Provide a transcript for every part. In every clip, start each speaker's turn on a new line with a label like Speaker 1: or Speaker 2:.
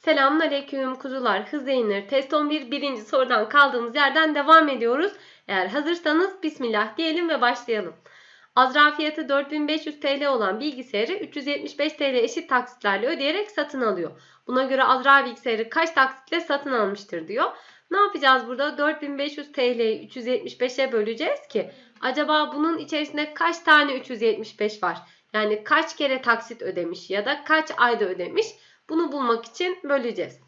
Speaker 1: Selamünaleyküm kuzular. Hız yayınları test 11 birinci sorudan kaldığımız yerden devam ediyoruz. Eğer hazırsanız bismillah diyelim ve başlayalım. Azra fiyatı 4500 TL olan bilgisayarı 375 TL eşit taksitlerle ödeyerek satın alıyor. Buna göre Azra bilgisayarı kaç taksitle satın almıştır diyor. Ne yapacağız burada? 4500 TL'yi 375'e böleceğiz ki acaba bunun içerisinde kaç tane 375 var? Yani kaç kere taksit ödemiş ya da kaç ayda ödemiş? Bunu bulmak için böleceğiz.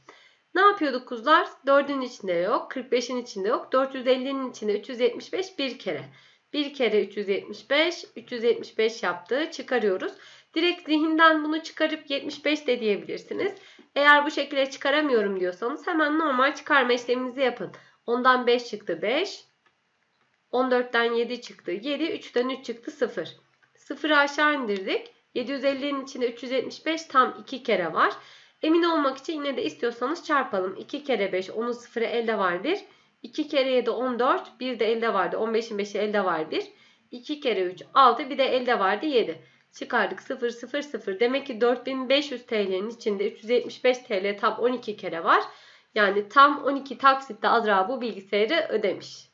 Speaker 1: Ne yapıyorduk kuzular? 4'ün içinde yok, 45'in içinde yok, 450'nin içinde 375 bir kere. Bir kere 375, 375 yaptı. Çıkarıyoruz. Direkt zihinden bunu çıkarıp 75 de diyebilirsiniz. Eğer bu şekilde çıkaramıyorum diyorsanız hemen normal çıkarma işleminizi yapın. Ondan 5 çıktı 5. 14'ten 7 çıktı 7. 3'ten 3 çıktı 0. 0'ı aşağı indirdik. 750'nin içinde 375 tam 2 kere var. Emin olmak için yine de istiyorsanız çarpalım. 2 kere 5 10'un 0'ı elde var 1. 2 kere 7 14 bir de elde vardı. 15'in 5'i elde var 1. 2 kere 3 6 bir de elde vardı 7. Çıkardık 0 0 0. Demek ki 4500 TL'nin içinde 375 TL tam 12 kere var. Yani tam 12 taksitte Azra bu bilgisayarı ödemiş.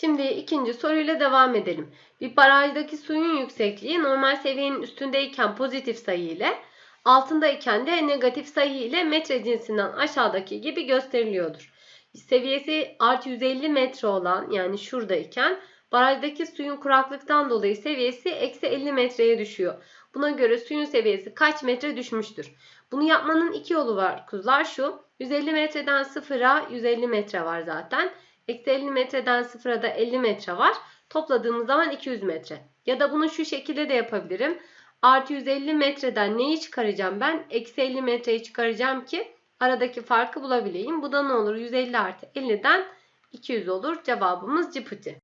Speaker 1: Şimdi ikinci soruyla devam edelim. Bir barajdaki suyun yüksekliği normal seviyenin üstündeyken pozitif sayı ile altındayken de negatif sayı ile metre cinsinden aşağıdaki gibi gösteriliyordur. Seviyesi artı 150 metre olan yani şuradayken barajdaki suyun kuraklıktan dolayı seviyesi eksi 50 metreye düşüyor. Buna göre suyun seviyesi kaç metre düşmüştür? Bunu yapmanın iki yolu var kuzular şu. 150 metreden sıfıra 150 metre var zaten. Eksi 50 metreden sıfıra da 50 metre var. Topladığımız zaman 200 metre. Ya da bunu şu şekilde de yapabilirim. Artı 150 metreden neyi çıkaracağım ben? Eksi 50 metreyi çıkaracağım ki aradaki farkı bulabileyim. Bu da ne olur? 150 artı 50'den 200 olur. Cevabımız cıpıcı.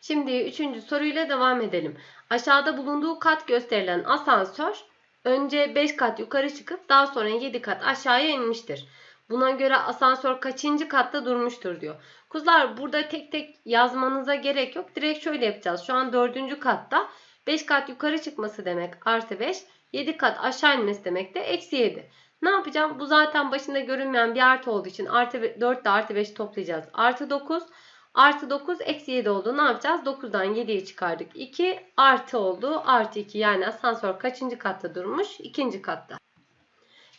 Speaker 1: Şimdi üçüncü soruyla devam edelim. Aşağıda bulunduğu kat gösterilen asansör önce 5 kat yukarı çıkıp daha sonra 7 kat aşağıya inmiştir. Buna göre asansör kaçıncı katta durmuştur diyor. Kuzlar burada tek tek yazmanıza gerek yok. Direkt şöyle yapacağız. Şu an dördüncü katta 5 kat yukarı çıkması demek artı 5. 7 kat aşağı inmesi demek de eksi 7. Ne yapacağım? Bu zaten başında görünmeyen bir artı olduğu için artı 4 ile artı 5 toplayacağız. Artı 9. Artı 9 eksi 7 oldu. Ne yapacağız? 9'dan 7'yi çıkardık. 2 artı oldu. Artı 2 yani asansör kaçıncı katta durmuş? İkinci katta.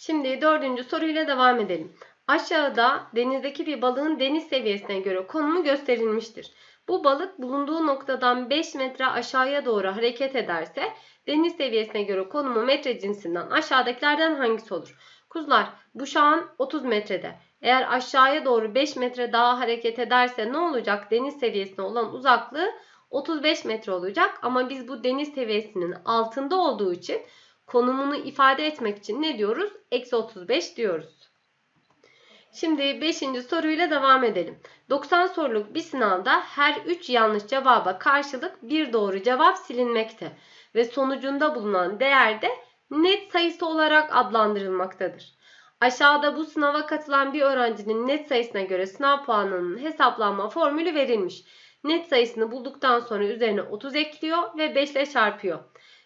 Speaker 1: Şimdi dördüncü soruyla devam edelim. Aşağıda denizdeki bir balığın deniz seviyesine göre konumu gösterilmiştir. Bu balık bulunduğu noktadan 5 metre aşağıya doğru hareket ederse deniz seviyesine göre konumu metre cinsinden aşağıdakilerden hangisi olur? Kuzular bu şu an 30 metrede. Eğer aşağıya doğru 5 metre daha hareket ederse ne olacak? Deniz seviyesine olan uzaklığı 35 metre olacak. Ama biz bu deniz seviyesinin altında olduğu için konumunu ifade etmek için ne diyoruz? Eksi 35 diyoruz. Şimdi 5. soruyla devam edelim. 90 soruluk bir sınavda her 3 yanlış cevaba karşılık bir doğru cevap silinmekte ve sonucunda bulunan değer de net sayısı olarak adlandırılmaktadır. Aşağıda bu sınava katılan bir öğrencinin net sayısına göre sınav puanının hesaplanma formülü verilmiş. Net sayısını bulduktan sonra üzerine 30 ekliyor ve 5 ile çarpıyor.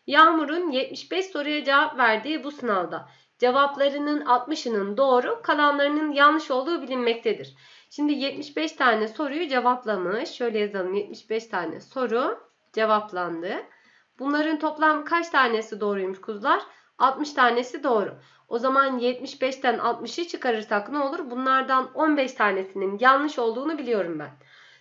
Speaker 1: Yağmur'un 75 soruya cevap verdiği bu sınavda cevaplarının 60'ının doğru, kalanlarının yanlış olduğu bilinmektedir. Şimdi 75 tane soruyu cevaplamış. Şöyle yazalım 75 tane soru cevaplandı. Bunların toplam kaç tanesi doğruymuş kuzular? 60 tanesi doğru. O zaman 75'ten 60'ı çıkarırsak ne olur? Bunlardan 15 tanesinin yanlış olduğunu biliyorum ben.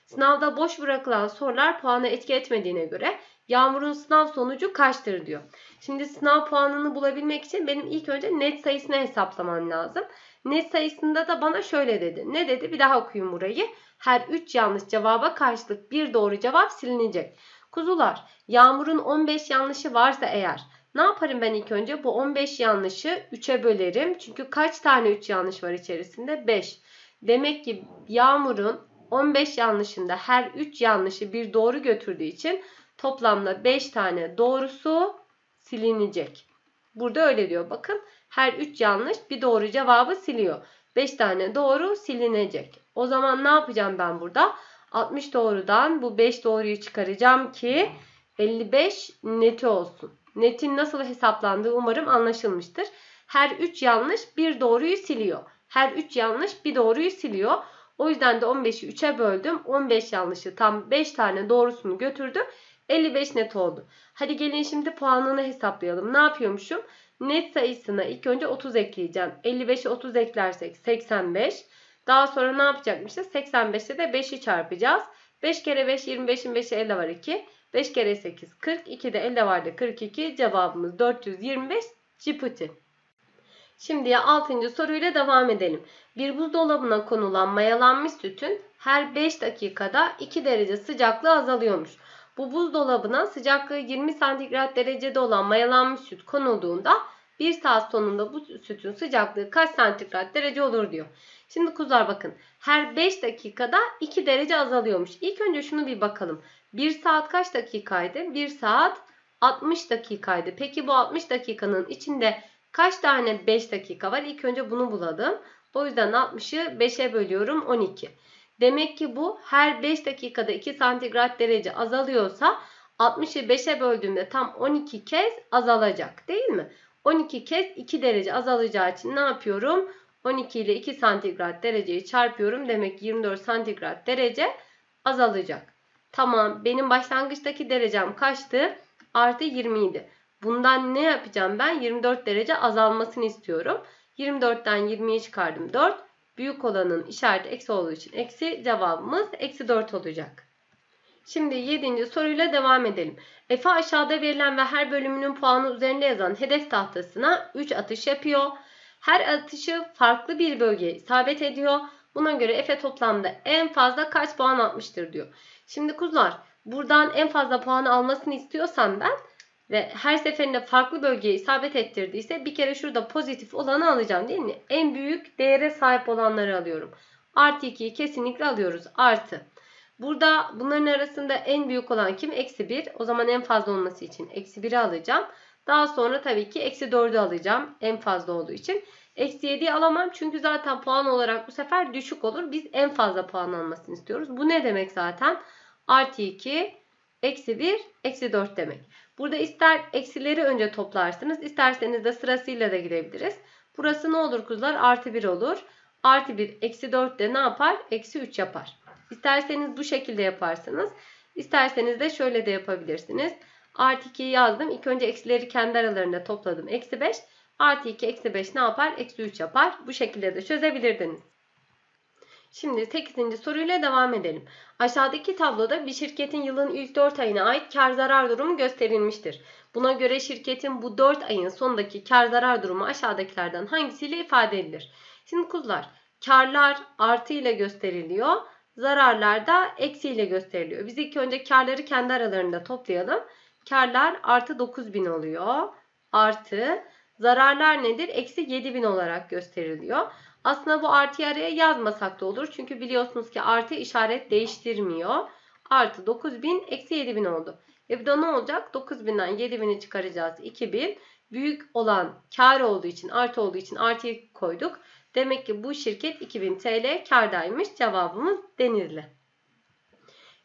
Speaker 1: Sınavda boş bırakılan sorular puana etki etmediğine göre Yağmur'un sınav sonucu kaçtır diyor. Şimdi sınav puanını bulabilmek için benim ilk önce net sayısını hesaplamam lazım. Net sayısında da bana şöyle dedi. Ne dedi? Bir daha okuyayım burayı. Her 3 yanlış cevaba karşılık bir doğru cevap silinecek. Kuzular, Yağmur'un 15 yanlışı varsa eğer ne yaparım ben ilk önce? Bu 15 yanlışı 3'e bölerim. Çünkü kaç tane 3 yanlış var içerisinde? 5. Demek ki Yağmur'un 15 yanlışında her 3 yanlışı bir doğru götürdüğü için toplamda 5 tane doğrusu silinecek. Burada öyle diyor. Bakın her 3 yanlış bir doğru cevabı siliyor. 5 tane doğru silinecek. O zaman ne yapacağım ben burada? 60 doğrudan bu 5 doğruyu çıkaracağım ki 55 neti olsun. Netin nasıl hesaplandığı umarım anlaşılmıştır. Her 3 yanlış bir doğruyu siliyor. Her 3 yanlış bir doğruyu siliyor. O yüzden de 15'i 3'e böldüm. 15 yanlışı tam 5 tane doğrusunu götürdü. 55 net oldu. Hadi gelin şimdi puanını hesaplayalım. Ne yapıyormuşum? Net sayısına ilk önce 30 ekleyeceğim. 55'e 30 eklersek 85. Daha sonra ne yapacakmışız? 85'te de 5'i çarpacağız. 5 kere 5 25'in 5'i elde var 2. 5 kere 8 40. 2 de elde vardı 42. Cevabımız 425 cipıtı. Şimdi 6. soruyla devam edelim. Bir buzdolabına konulan mayalanmış sütün her 5 dakikada 2 derece sıcaklığı azalıyormuş. Bu buzdolabına sıcaklığı 20 santigrat derecede olan mayalanmış süt konulduğunda 1 saat sonunda bu sütün sıcaklığı kaç santigrat derece olur diyor. Şimdi kuzular bakın her 5 dakikada 2 derece azalıyormuş. İlk önce şunu bir bakalım. 1 saat kaç dakikaydı? 1 saat 60 dakikaydı. Peki bu 60 dakikanın içinde kaç tane 5 dakika var? İlk önce bunu bulalım. O yüzden 60'ı 5'e bölüyorum 12. Demek ki bu her 5 dakikada 2 santigrat derece azalıyorsa 60'ı 5'e böldüğümde tam 12 kez azalacak değil mi? 12 kez 2 derece azalacağı için ne yapıyorum? 12 ile 2 santigrat dereceyi çarpıyorum. Demek ki 24 santigrat derece azalacak. Tamam benim başlangıçtaki derecem kaçtı? Artı 20 idi. Bundan ne yapacağım ben? 24 derece azalmasını istiyorum. 24'ten 20'yi çıkardım 4. Büyük olanın işareti eksi olduğu için eksi cevabımız eksi 4 olacak. Şimdi 7. soruyla devam edelim. Efe aşağıda verilen ve her bölümünün puanı üzerinde yazan hedef tahtasına 3 atış yapıyor. Her atışı farklı bir bölgeye isabet ediyor. Buna göre Efe toplamda en fazla kaç puan atmıştır diyor. Şimdi kuzular buradan en fazla puanı almasını istiyorsam ben ve her seferinde farklı bölgeye isabet ettirdiyse bir kere şurada pozitif olanı alacağım değil mi? En büyük değere sahip olanları alıyorum. Artı 2'yi kesinlikle alıyoruz. Artı. Burada bunların arasında en büyük olan kim? Eksi 1. O zaman en fazla olması için eksi 1'i alacağım. Daha sonra tabii ki eksi 4'ü alacağım. En fazla olduğu için. Eksi 7'yi alamam çünkü zaten puan olarak bu sefer düşük olur. Biz en fazla puan almasını istiyoruz. Bu ne demek zaten? Artı 2, eksi 1, eksi 4 demek. Burada ister eksileri önce toplarsınız. isterseniz de sırasıyla da gidebiliriz. Burası ne olur kuzular? Artı 1 olur. Artı 1, eksi 4 de ne yapar? Eksi 3 yapar. İsterseniz bu şekilde yaparsınız. İsterseniz de şöyle de yapabilirsiniz. Artı 2'yi yazdım. İlk önce eksileri kendi aralarında topladım. Eksi 5. Artı 2 eksi 5 ne yapar? Eksi 3 yapar. Bu şekilde de çözebilirdiniz. Şimdi 8. soruyla devam edelim. Aşağıdaki tabloda bir şirketin yılın ilk 4 ayına ait kar zarar durumu gösterilmiştir. Buna göre şirketin bu 4 ayın sonundaki kar zarar durumu aşağıdakilerden hangisiyle ifade edilir? Şimdi kuzular karlar artı ile gösteriliyor. Zararlar da eksi ile gösteriliyor. Biz ilk önce karları kendi aralarında toplayalım. Karlar artı 9000 oluyor. Artı zararlar nedir? Eksi 7000 olarak gösteriliyor. Aslında bu artıyı araya yazmasak da olur. Çünkü biliyorsunuz ki artı işaret değiştirmiyor. Artı 9000 eksi 7000 oldu. E bu da ne olacak? 9000'den 7000'i çıkaracağız. 2000. Büyük olan kar olduğu için artı olduğu için artıyı koyduk. Demek ki bu şirket 2000 TL kardaymış. Cevabımız denizli.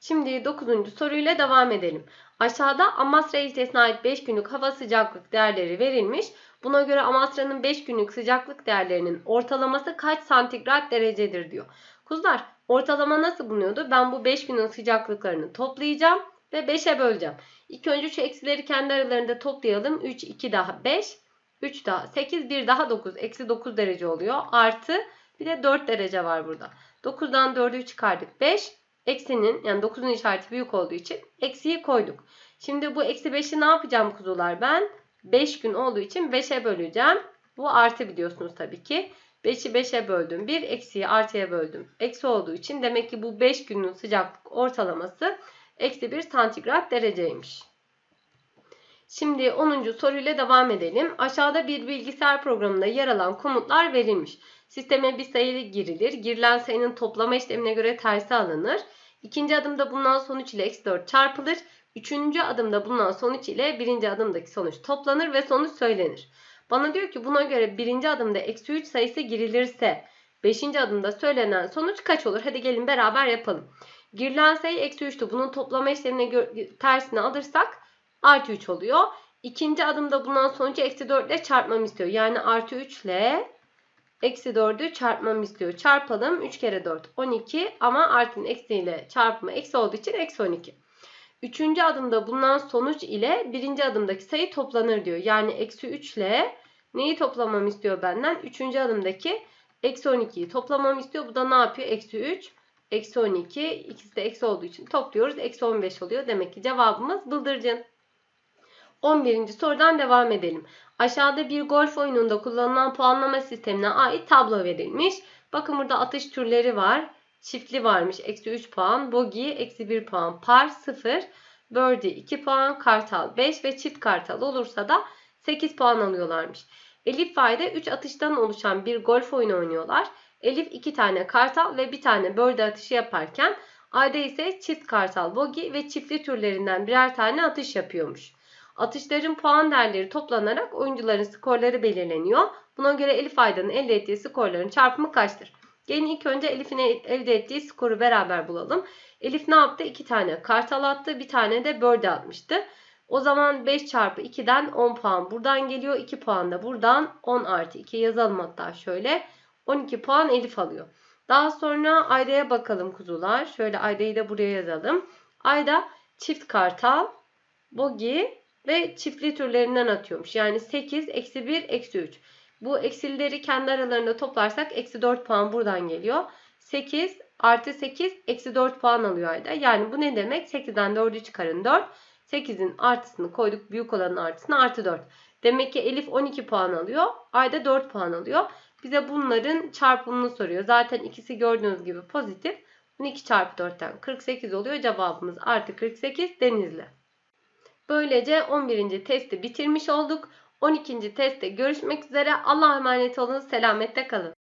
Speaker 1: Şimdi 9. soruyla devam edelim. Aşağıda Amasra ilçesine ait 5 günlük hava sıcaklık değerleri verilmiş. Buna göre Amasra'nın 5 günlük sıcaklık değerlerinin ortalaması kaç santigrat derecedir diyor. Kuzular ortalama nasıl bulunuyordu? Ben bu 5 günün sıcaklıklarını toplayacağım ve 5'e böleceğim. İlk önce şu eksileri kendi aralarında toplayalım. 3, 2 daha 5, 3 daha 8, 1 daha 9. Eksi 9 derece oluyor. Artı bir de 4 derece var burada. 9'dan 4'ü çıkardık. 5. Eksinin yani 9'un işareti büyük olduğu için eksiyi koyduk. Şimdi bu eksi 5'i ne yapacağım kuzular ben? 5 gün olduğu için 5'e böleceğim. Bu artı biliyorsunuz tabii ki. 5'i 5'e böldüm. 1 eksiyi artıya böldüm. Eksi olduğu için demek ki bu 5 günün sıcaklık ortalaması eksi 1 santigrat dereceymiş. Şimdi 10. soruyla devam edelim. Aşağıda bir bilgisayar programında yer alan komutlar verilmiş. Sisteme bir sayı girilir. Girilen sayının toplama işlemine göre tersi alınır. İkinci adımda bulunan sonuç ile eksi 4 çarpılır. Üçüncü adımda bulunan sonuç ile birinci adımdaki sonuç toplanır ve sonuç söylenir. Bana diyor ki buna göre birinci adımda eksi 3 sayısı girilirse beşinci adımda söylenen sonuç kaç olur? Hadi gelin beraber yapalım. Girilen sayı eksi 3'tü. Bunun toplama işlemine tersini alırsak artı 3 oluyor. İkinci adımda bulunan sonucu eksi 4 ile çarpmamı istiyor. Yani artı 3 ile eksi 4'ü çarpmamı istiyor. Çarpalım. 3 kere 4 12 ama artının eksiyle çarpımı eksi olduğu için eksi 12. Üçüncü adımda bulunan sonuç ile birinci adımdaki sayı toplanır diyor. Yani eksi 3 ile neyi toplamamı istiyor benden? Üçüncü adımdaki eksi 12'yi toplamamı istiyor. Bu da ne yapıyor? Eksi 3, eksi 12. İkisi de eksi olduğu için topluyoruz. Eksi 15 oluyor. Demek ki cevabımız bıldırcın. 11. sorudan devam edelim. Aşağıda bir golf oyununda kullanılan puanlama sistemine ait tablo verilmiş. Bakın burada atış türleri var. Çiftli varmış. Eksi 3 puan. Bogi eksi 1 puan. Par 0. Birdie 2 puan. Kartal 5 ve çift kartal olursa da 8 puan alıyorlarmış. Elif ve Ayda 3 atıştan oluşan bir golf oyunu oynuyorlar. Elif 2 tane kartal ve 1 tane birdie atışı yaparken Ayda ise çift kartal, bogi ve çiftli türlerinden birer tane atış yapıyormuş. Atışların puan değerleri toplanarak oyuncuların skorları belirleniyor. Buna göre Elif Ayda'nın elde ettiği skorların çarpımı kaçtır? Gelin ilk önce Elif'in elde ettiği skoru beraber bulalım. Elif ne yaptı? 2 tane kartal attı. Bir tane de birdie atmıştı. O zaman 5 çarpı 2'den 10 puan buradan geliyor. 2 puan da buradan 10 artı 2 yazalım hatta şöyle. 12 puan Elif alıyor. Daha sonra Ayda'ya bakalım kuzular. Şöyle Ayda'yı da buraya yazalım. Ayda çift kartal, bogi ve çiftli türlerinden atıyormuş. Yani 8, eksi 1, eksi 3. Bu eksileri kendi aralarında toplarsak eksi 4 puan buradan geliyor. 8 artı 8 eksi 4 puan alıyor Ayda. Yani bu ne demek? 8'den 4'ü çıkarın 4. 8'in artısını koyduk. Büyük olanın artısını artı 4. Demek ki Elif 12 puan alıyor. Ayda 4 puan alıyor. Bize bunların çarpımını soruyor. Zaten ikisi gördüğünüz gibi pozitif. 12 çarpı 4'ten 48 oluyor. Cevabımız artı 48 Denizli. Böylece 11. testi bitirmiş olduk. 12. testte görüşmek üzere. Allah'a emanet olun. Selamette kalın.